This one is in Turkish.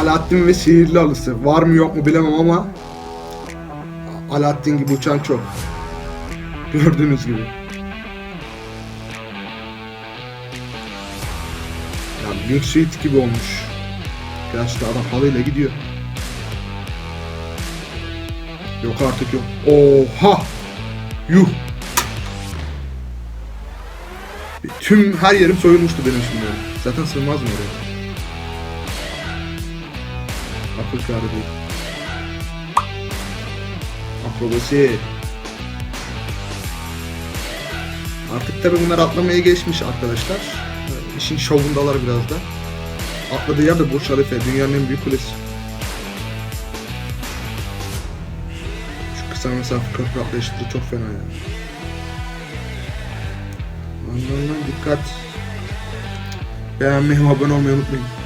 Alaaddin ve sihirli alısı. Var mı yok mu bilemem ama Alaaddin gibi uçan çok. Gördüğünüz gibi. Ya Link Suite gibi olmuş. Gerçekten adam halıyla gidiyor. Yok artık yok. Oha! Yuh! Tüm her yerim soyulmuştu benim şimdi. Zaten sığmaz mı oraya? Akıl kârı değil. Akrobasi. Artık tabi bunlar atlamaya geçmiş arkadaşlar. İşin şovundalar biraz da. Atladığı yer de Burj Khalifa, dünyanın en büyük kulesi. Şu kısa mesafe köprü atlayışları çok fena yani. Lan dikkat. Beğenmeyi, abone olmayı unutmayın.